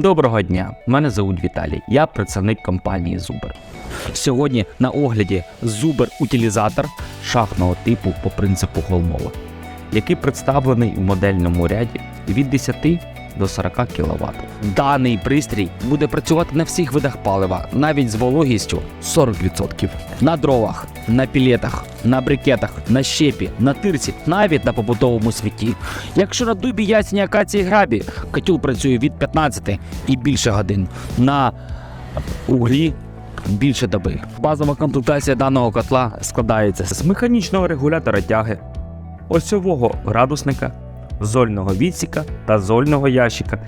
Доброго дня, мене звуть Віталій. Я представник компанії Zuber. Сьогодні на огляді Zuber утилізатор шахтного типу по принципу Голмова, який представлений у модельному ряді від 10 до 40 кВт. Даний пристрій буде працювати на всіх видах палива, навіть з вологістю 40%. На дровах, на пілетах, на брикетах, на щепі, на тирці, навіть на побутовому світі. Якщо на дубі, ясні, акації, грабі, котел працює від 15 і більше годин. На углі більше доби. Базова комплектація даного котла складається з механічного регулятора тяги, осьового градусника, зольного відсіка та зольного ящика,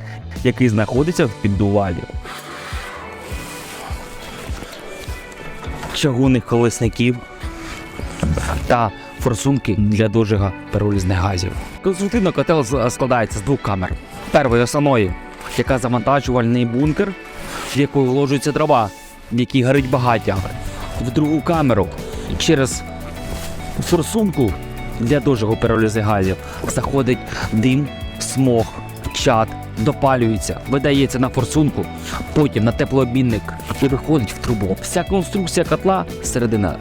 який знаходиться в піддувалі. Чагунних колесників та форсунки для дожига пиролізних газів. Конструктивно котел складається з двох камер. Першої основної, яка завантажувальний бункер, в яку вложуються дрова, в якій горить багаття. В другу камеру через форсунку для дожигу пиролізних газів заходить дим, смог, чад, допалюється, видається на форсунку, потім на теплообмінник і виходить в трубу. Вся конструкція котла середина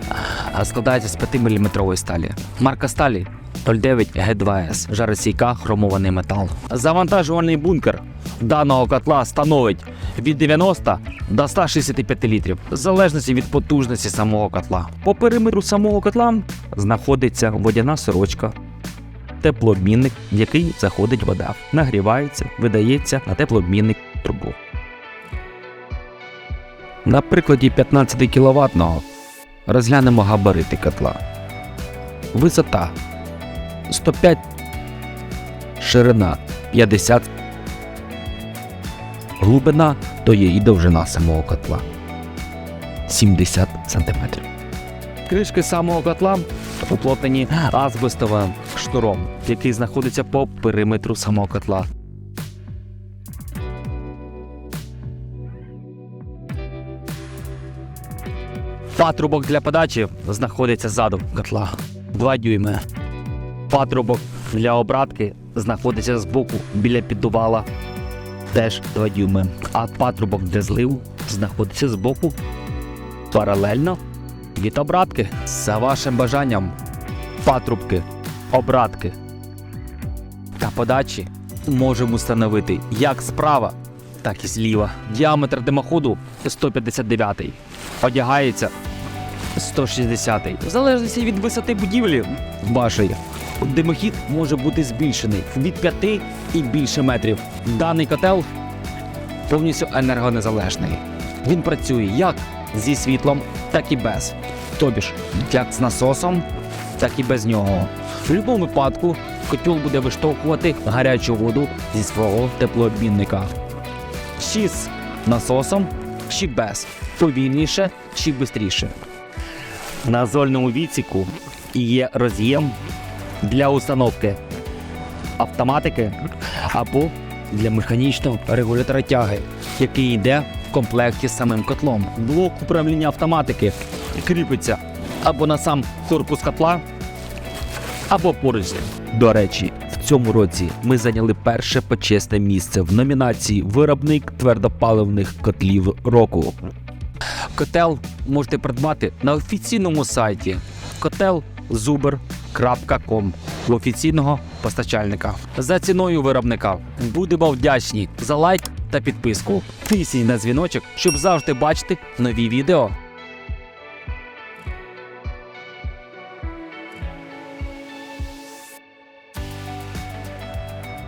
складається з 5-мм сталі. Марка сталі 09 Г2С, жаростійка хромований метал. Завантажувальний бункер даного котла становить від 90 до 165 літрів, в залежності від потужності самого котла. По периметру самого котла знаходиться водяна сорочка, теплообмінник, в який заходить вода, нагрівається, видається на теплообмінник трубу. На прикладі 15 кВт розглянемо габарити котла. Висота 105, ширина 50, глибина то є і довжина самого котла 70 см. Кришки самого котла уплотнені азбестовим шнуром, який знаходиться по периметру самого котла. Патрубок для подачі знаходиться ззаду котла 2 дюйми. Патрубок для обратки знаходиться збоку біля піддувала теж 2 дюйми. А патрубок для зливу знаходиться збоку паралельно від обратки. За вашим бажанням, патрубки, обратки та подачі можемо встановити як справа, так і зліва. Діаметр димоходу 159 одягається 160 В залежності від висоти будівлі вашої. Димохід може бути збільшений від 5 і більше метрів. Даний котел повністю енергонезалежний. Він працює як зі світлом, так і без. Тобі ж, як з насосом, так і без нього. В будь-якому випадку котел буде виштовхувати гарячу воду зі свого теплообмінника. Чи з насосом, чи без. Повільніше чи швидше. На зольному відсіку є роз'єм для установки автоматики або для механічного регулятора тяги, який йде в комплекті з самим котлом. Блок управління автоматики кріпиться або на сам корпус котла, або поруч. з ним. До речі, в цьому році ми зайняли перше почесне місце в номінації Виробник твердопаливних котлів року. Котел можете придбати на офіційному сайті kotelzuber.com в офіційного постачальника. За ціною виробника будемо вдячні за лайк та підписку. Тисніть на дзвіночок, щоб завжди бачити нові відео.